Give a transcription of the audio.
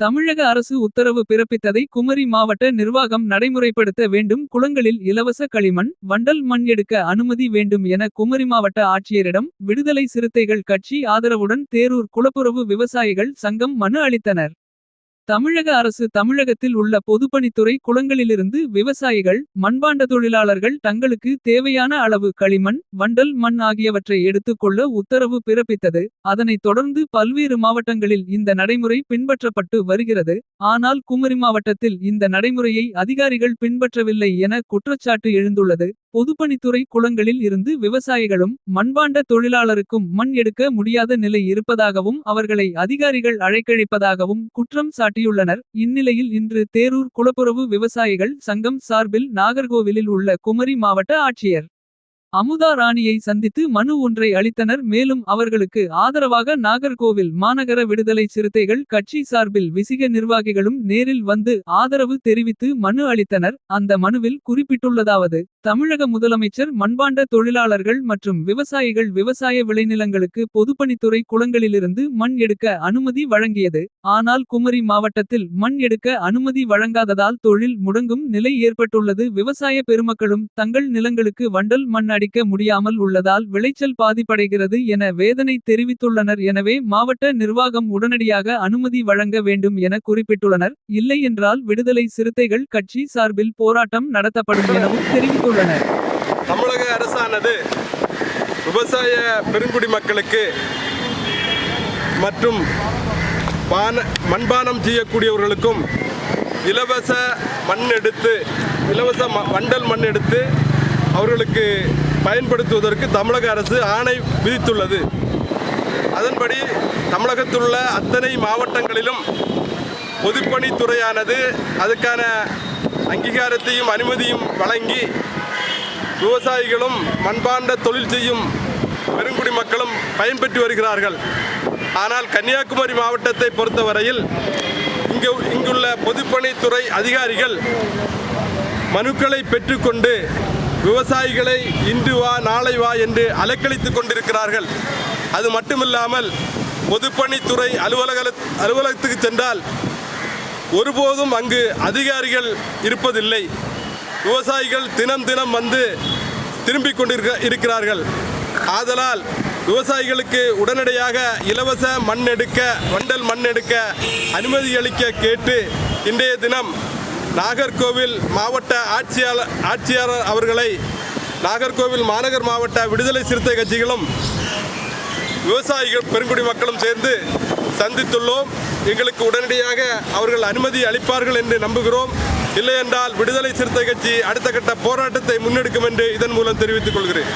தமிழக அரசு உத்தரவு பிறப்பித்ததை குமரி மாவட்ட நிர்வாகம் நடைமுறைப்படுத்த வேண்டும். குளங்களில் இலவச களிமண் வண்டல் மண் எடுக்க அனுமதி வேண்டும் என குமரி மாவட்ட ஆட்சியரிடம் விடுதலை சிறுத்தைகள் கட்சி ஆதரவுடன் தேரூர் குளப்புறவு விவசாயிகள் சங்கம் மனு அளித்தனர். தமிழக அரசு தமிழகத்தில் உள்ள பொதுப்பணித்துறை குளங்களிலிருந்து விவசாயிகள் மண்பாண்ட தொழிலாளர்கள் தங்களுக்கு தேவையான அளவு களிமண் வண்டல் மண் ஆகியவற்றை எடுத்துக்கொள்ள உத்தரவு பிறப்பித்தது. அதனைத் தொடர்ந்து பல்வேறு மாவட்டங்களில் இந்த நடைமுறை பின்பற்றப்பட்டு வருகிறது. ஆனால் குமரி மாவட்டத்தில் இந்த நடைமுறையை அதிகாரிகள் பின்பற்றவில்லை என குற்றச்சாட்டு எழுந்துள்ளது. பொதுப்பணித்துறை குளங்களில் இருந்து விவசாயிகளும் மண்பாண்ட தொழிலாளருக்கும் மண் எடுக்க முடியாத நிலை இருப்பதாகவும் அவர்களை அதிகாரிகள் அழைக்கழிப்பதாகவும் குற்றம் சாட்டியுள்ளனர். இந்நிலையில் இன்று தேரூர் குளப்புறவு விவசாயிகள் சங்கம் சார்பில் நாகர்கோவிலில் உள்ள குமரி மாவட்ட ஆட்சியர் அமுதா ராணியை சந்தித்து மனு ஒன்றை அளித்தனர். மேலும் அவர்களுக்கு ஆதரவாக நாகர்கோவில் மாநகர விடுதலை சிறுத்தைகள் கட்சி சார்பில் விசிக நிர்வாகிகளும் நேரில் வந்து ஆதரவு தெரிவித்து மனு அளித்தனர். அந்த மனுவில் குறிப்பிட்டுள்ளதாவது தமிழக முதலமைச்சர் மண்பாண்ட தொழிலாளர்கள் மற்றும் விவசாயிகள் விவசாய விளைநிலங்களுக்கு பொதுப்பணித்துறை குளங்களிலிருந்து மண் எடுக்க அனுமதி வழங்கியது. ஆனால் குமரி மாவட்டத்தில் மண் எடுக்க அனுமதி வழங்காததால் தொழில் முடங்கும் நிலை ஏற்பட்டுள்ளது. விவசாய பெருமக்களும் தங்கள் நிலங்களுக்கு வண்டல் மண் அடிக்க முடியாமல் உள்ளதால் விளைச்சல் பாதிப்படைகிறது என வேதனை தெரிவித்துள்ளனர். எனவே மாவட்ட நிர்வாகம் உடனடியாக அனுமதி வழங்க வேண்டும் என குறிப்பிட்டுள்ளனர். இல்லை என்றால் விடுதலை சிறுத்தைகள் கட்சி சார்பில் போராட்டம் நடத்தப்படும் எனவும் தெரிவித்துள்ளனர். தமிழக அரசானது விவசாய பெருங்குடி மக்களுக்கு மற்றும் பான மண்பானம் செய்யக்கூடியவர்களுக்கும் இலவச மண் எடுத்து இலவச ம- வண்டல் மண் எடுத்து அவர்களுக்கு பயன்படுத்துவதற்கு தமிழக அரசு ஆணை விதித்துள்ளது. அதன்படி தமிழகத்தில் உள்ள அத்தனை மாவட்டங்களிலும் பொதுப்பணித்துறையானது அதுக்கான அங்கீகாரத்தையும் அனுமதியும் வழங்கி விவசாயிகளும் மண்பாண்ட தொழில் செய்யும் பெருங்குடி மக்களும் பயன்பெற்று வருகிறார்கள். ஆனால் கன்னியாகுமரி மாவட்டத்தை பொறுத்தவரையில் இங்கு இங்குள்ள பொதுப்பணித்துறை அதிகாரிகள் மனுக்களை பெற்றுக்கொண்டு விவசாயிகளை இன்று வா நாளை வா என்று அலைக்கழித்துக் கொண்டிருக்கிறார்கள். அது மட்டுமில்லாமல் பொதுப்பணித்துறை அலுவலக அலுவலகத்துக்கு சென்றால் ஒருபோதும் அங்கு அதிகாரிகள் இருப்பதில்லை. விவசாயிகள் தினம் தினம் வந்து திரும்பிக் கொண்டிருக்க இருக்கிறார்கள். ஆதலால் விவசாயிகளுக்கு உடனடியாக இலவச மண் எடுக்க வண்டல் மண் எடுக்க அனுமதி அளிக்க கேட்டு இன்றைய தினம் நாகர்கோவில் மாவட்ட ஆட்சியாளர் ஆட்சியாளர் அவர்களை நாகர்கோவில் மாநகர் மாவட்ட விடுதலை சிறுத்தை கட்சிகளும் விவசாயிகள் பெருங்குடி மக்களும் சேர்ந்து சந்தித்துள்ளோம். எங்களுக்கு உடனடியாக அவர்கள் அனுமதி அளிப்பார்கள் என்று நம்புகிறோம். இல்லையென்றால் விடுதலை சிறுத்தை கட்சி அடுத்த கட்ட போராட்டத்தை முன்னெடுக்கும் என்று இதன் மூலம் தெரிவித்துக் கொள்கிறேன்.